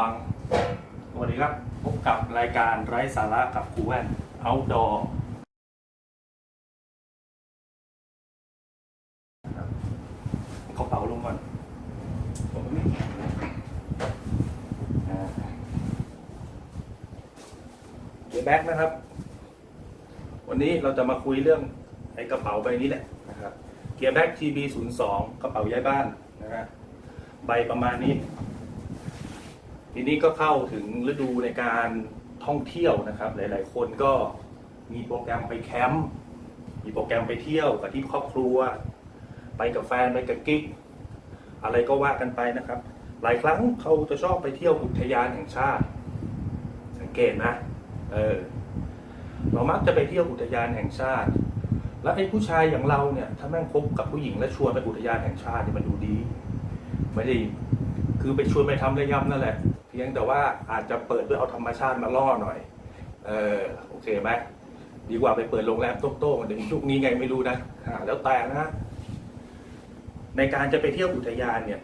ฟัง สวัสดีครับ พบกับรายการไร้สาระกับครูแว่น Outdoor กระเป๋าลงก่อนเดี๋ยวแบ็คนะครับ วันนี้เราจะมาคุยเรื่องไอ้กระเป๋าใบนี้แหละนะครับเกียร์แบ็ค TB 0 2 กระเป๋าย้ายบ้านนะฮะใบประมาณนี้ ทีนี้ก็เข้าถึงฤดูในการท่องเที่ยวนะครับ หลาย ๆ คนก็มีโปรแกรมไปแคมป์มีโปรแกรมไปเที่ยวกับที่ครอบครัว ไปกับแฟนไปกับกิ๊กอะไรก็ว่ากันไปนะครับ หลายครั้งเขาจะชอบไปเที่ยวอุทยานแห่งชาติ สังเกตนะเออเรามักจะไปเที่ยวอุทยานแห่งชาติ แล้วไอ้ผู้ชายอย่างเราเนี่ย ถ้าแม่งคบกับผู้หญิงแล้วชวนไปอุทยานแห่งชาติเนี่ยมันดูดี ไม่ได้คือไปชวนไปทำระยำนั่นแหละ พียงแต่ว่าอาจจะเปิดด้วยเอาธรรมชาติมาล่อหน่อย เออโอเคไหมดีกว่าไปเปิดโรงแรมโต้งๆเดี๋ยวยุคนี้ไงไม่รู้นะอ่าแล้วแต่นะในการจะไปเที่ยวอุทยานเนี่ย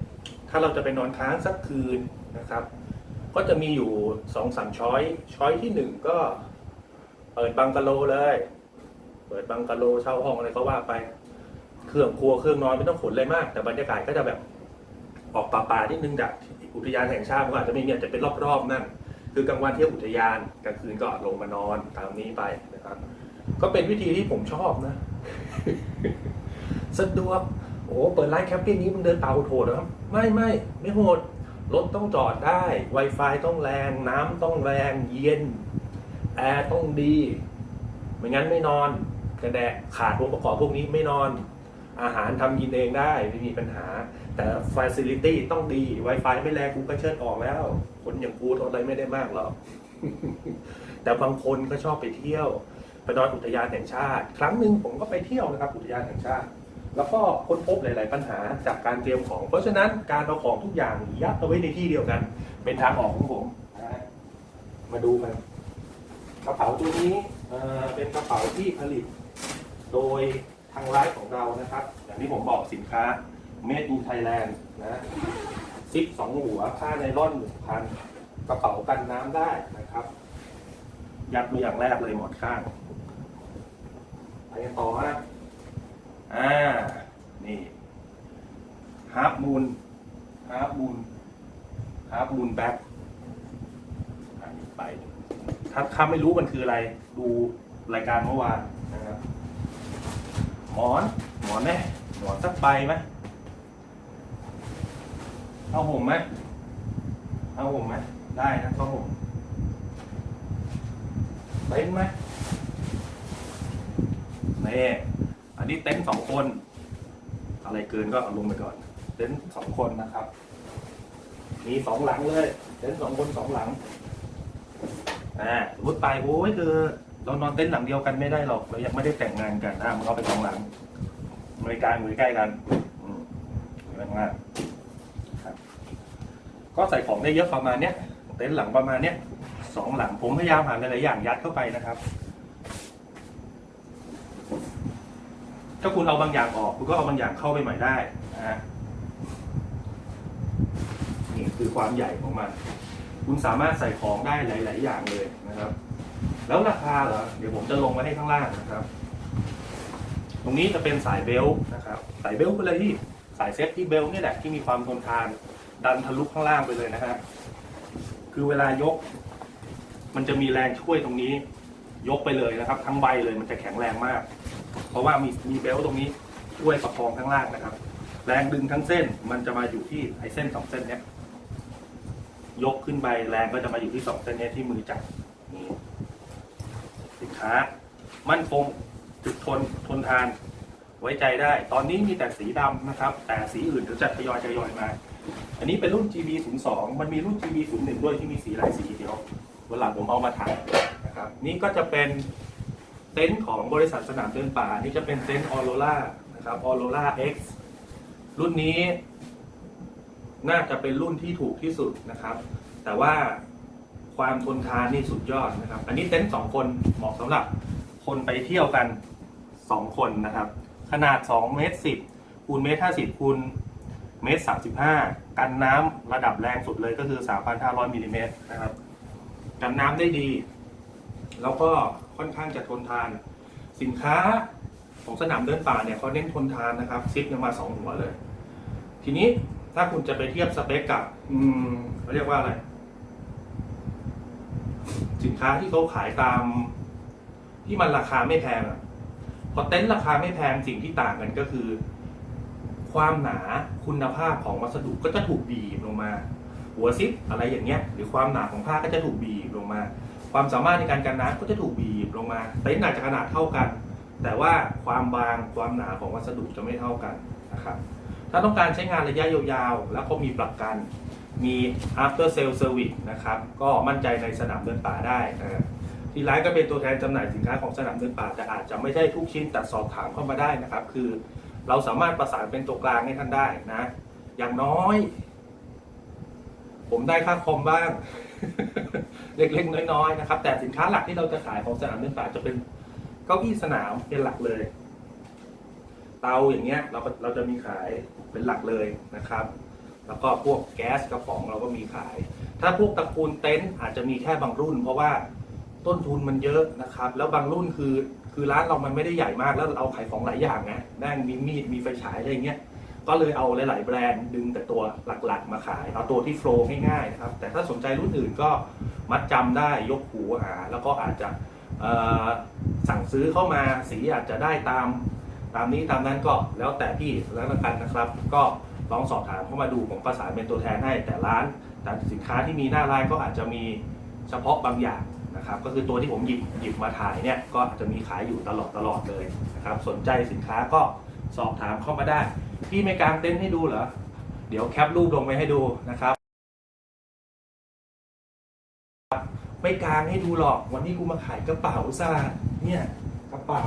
ถ้าเราจะไปนอนค้างสักคืนนะครับ ก็จะมีอยู่สองสามช้อย ช้อยที่หนึ่งก็ เปิดบังกะโลเลย เปิดบังกะโลเช่าห้องอะไรก็ว่าไป เครื่องครัวเครื่องนอนไม่ต้องขนอะไรมาก แต่บรรยากาศก็จะแบบออกป่าป่าๆนิดนึงจาก อุทยานแห่งชาติมันก็อาจจะไม่มีอาจจะเป็นรอบๆนั่น คือกลางวันเที่ยวอุทยานกลางคืนก็ลงมานอนตามนี้ไปนะครับ ก็เป็นวิธีที่ผมชอบนะ สะดวกโอ้เปิดร้านแคมปิ้งนี้มึงเดินเป่าโหดเหรอไม่ไม่ไม่โหดรถต้องจอดได้ Wi-Fi ต้องแรง น้ำต้องแรง เย็น แอร์ต้องดี ไม่งั้นไม่นอน กระแดะขาดองค์ประกอบพวกนี้ไม่นอน อาหารทำกินเองได้ไม่มีปัญหา แต่ Facility ต้องดี Wi-Fi ไม่แรงกูก็เชิดออกแล้ว คนอย่างกูทนอะไรไม่ได้มากหรอก แต่บางคนก็ชอบไปเที่ยวไปนอนอุทยานแห่งชาติ ครั้งหนึ่งผมก็ไปเที่ยวนะครับ อุทยานแห่งชาติ แล้วก็ค้นพบหลาย ๆ ปัญหาจากการเตรียมของ เพราะฉะนั้นการเอาของทุกอย่างยัดเอาไว้ในที่เดียวกัน เป็นทางออกของผมนะมาดูกันกระเป๋าตัวนี้เป็นกระเป๋าที่ผลิต โดย ทางร้านของเรานะครับ อย่างที่ผมบอกสินค้า Made in Thailand นะซิปสองหัวค่าไนล่อนหนึ่งพันกระเป๋ากันน้ำได้นะครับ ยัดมาอย่างแรกเลยหมดข้างไปกันต่อฮะอ่า นี่ฮาร์ปมูนฮาร์ปมูนฮาร์ปมูนแบ็คอันนี้ไป ถ้าถ้าไม่รู้มันคืออะไร ดูรายการเมื่อวานนะครับ หมอน หมอนไหมหมอนสักใบไหมเอาห่มไหมเอาห่มไหมได้นะเอาห่มเต็นท์ไหมนี่อันนี้เต็นท์สองคน อะไรเกินก็เอาลงไปก่อน เต็นท์สองคนนะครับ มีสองหลังเลย เต็นท์สองคนสองหลัง อ่าสมมติไปโอ้ยคือ เรานอนเต็นท์หลังเดียวกันไม่ได้หรอก เรายังไม่ได้แต่งงานกันอะมันเอาไปสองหลังมือใกล้มือใกล้กันอืมเรื่องมากครับ ก็ใส่ของได้เยอะประมาณเนี้ยเต็นท์หลังประมาณเนี้ยสองหลังผมพยายามหาหลายๆอย่างยัดเข้าไปนะครับ ถ้าคุณเอาบางอย่างออก คุณก็เอาบางอย่างเข้าไปใหม่ได้นะฮะนี่คือความใหญ่ของมัน คุณสามารถใส่ของได้หลาย ๆ อย่างเลยนะครับ แล้วราคาเหรอเดี๋ยวผมจะลงไว้ให้ข้างล่างนะครับ ตรงนี้จะเป็นสายเบลต์นะครับสายเบลต์ไปเลยที่สายเซฟที่เบลต์นี่แหละที่มีความทนทานดันทะลุข้างล่างไปเลยนะฮะคือเวลายก มันจะมีแรงช่วยตรงนี้ ยกไปเลยนะครับ ทั้งใบเลยมันจะแข็งแรงมาก เพราะว่ามีมีเบลต์ตรงนี้ช่วยประคองข้างล่างนะครับ แรงดึงทั้งเส้นมันจะมาอยู่ที่ไอเส้นสองเส้นเนี้ยยกขึ้นไปแรงก็จะมาอยู่ที่สองเส้นเนี้ยที่มือจับนี่ สินค้า มั่นคงจุดทนทนทานไว้ใจได้ ตอนนี้มีแต่สีดำนะครับ แต่สีอื่นเดี๋ยวจะทยอยทยอยมา อันนี้เป็นรุ่น GB 0 2มันมีรุ่น GB 0 1ด้วยที่มีสีหลายสีเดี๋ยววันหลังผมเอามาถ่ายนะครับนี่ก็จะเป็นเต็นท์ของบริษัทสนามเดินป่า นี่จะเป็นเต็นท์ออโรล่านะครับออโรล่า X รุ่นนี้ น่าจะเป็นรุ่นที่ถูกที่สุดนะครับ แต่ว่า ความทนทานนี่สุดยอดนะครับ อันนี้เต็นท์สองคนเหมาะสำหรับคนไปเที่ยวกันสองคนนะครับ ขนาด2เมตร10คูณเมตร50คูณเมตร35 กันน้ำระดับแรงสุดเลยก็คือ 3,500มิลลิเมตรนะครับ กันน้ำได้ดี แล้วก็ค่อนข้างจะทนทาน สินค้าของสนามเดินป่าเนี่ยเขาเน้นทนทานนะครับซิปเนี่ยมาสองหัวเลย ทีนี้ถ้าคุณจะไปเทียบสเปคกับ อืมเขาเรียกว่าอะไร สินค้าที่เขาขายตาม ที่มันราคาไม่แพงอะพอเต็นท์ราคาไม่แพงสิ่งที่ต่างกันก็คือ ความหนาคุณภาพของวัสดุก็จะถูกบีบลงมา หัวซิปอะไรอย่างเงี้ย หรือความหนาของผ้าก็จะถูกบีบลงมา ความสามารถในการกันน้ำก็จะถูกบีบลงมาเต็นท์อาจจะขนาดเท่ากัน แต่ว่าความบางความหนาของวัสดุจะไม่เท่ากันนะครับถ้าต้องการใช้งานระยะยาวๆแล้วก็มีประกัน มี after sale service นะครับ ก็มั่นใจในสนามเดินป่าได้นะที่ร้านก็เป็นตัวแทนจำหน่ายสินค้าของสนามเดินป่า แต่อาจจะไม่ใช่ทุกชิ้นแต่สอบถามเข้ามาได้นะครับ คือเราสามารถประสานเป็นตัวกลางให้ท่านได้นะ อย่างน้อย ผมได้ค่าคอมบ้าง เล็กๆน้อยๆนะครับ แต่สินค้าหลักที่เราจะขายของสนามเดินป่าจะเป็นเก้าอี้สนามเป็นหลักเลย เตาอย่างเงี้ยเราเราจะมีขายเป็นหลักเลยนะครับ แล้วก็พวกแก๊สกระป๋องเราก็มีขาย ถ้าพวกตระกูลเต็นท์อาจจะมีแค่บางรุ่น เพราะว่าต้นทุนมันเยอะนะครับ แล้วบางรุ่นคือคือร้านเรามันไม่ได้ใหญ่มากแล้วเราขายของหลายอย่างไงแม่งมีมีดมีไฟฉายอะไรอย่างเงี้ยก็เลยเอาหลาย ๆ แบรนด์ดึงแต่ตัวหลัก ๆ มาขาย เอาตัวที่โฟล์ง่าย ๆ นะครับ แต่ถ้าสนใจรุ่นอื่นก็มัดจำได้ยกหูหาแล้วก็อาจจะสั่งซื้อเข้ามาสีอาจจะได้ตาม ตามนี้ตามนั้นก็แล้วแต่พี่แล้วกันนะครับ ก็ ลองสอบถามเข้ามาดูผมประสานเป็นตัวแทนให้แต่ร้าน แต่สินค้าที่มีหน้าร้านก็อาจจะมีเฉพาะบางอย่างนะครับก็คือตัวที่ผมหยิบหยิบมาถ่ายเนี่ยก็อาจจะมีขายอยู่ตลอดตลอดเลยนะครับสนใจสินค้าก็สอบถามเข้ามาได้ พี่ไม่กางเต็นท์ให้ดูเหรอ เดี๋ยวแคปรูปลงไปให้ดูนะครับ ไม่กางให้ดูหรอกวันนี้กูมาขายกระเป๋าซ่าเนี่ยกระเป๋า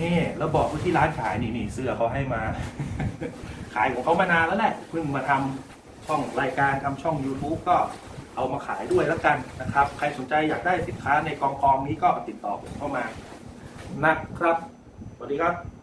นี่แล้วบอกว่าที่ร้านขายนี่นี่เสื้อเขาให้มา ขายของเขามานานแล้วแหละเพิ่งมาทำช่องรายการทำช่อง YouTube ก็เอามาขายด้วยแล้วกันนะครับ ใครสนใจอยากได้สินค้าในกองกองนี้ก็ติดต่อผมเข้ามานะครับสวัสดีครับ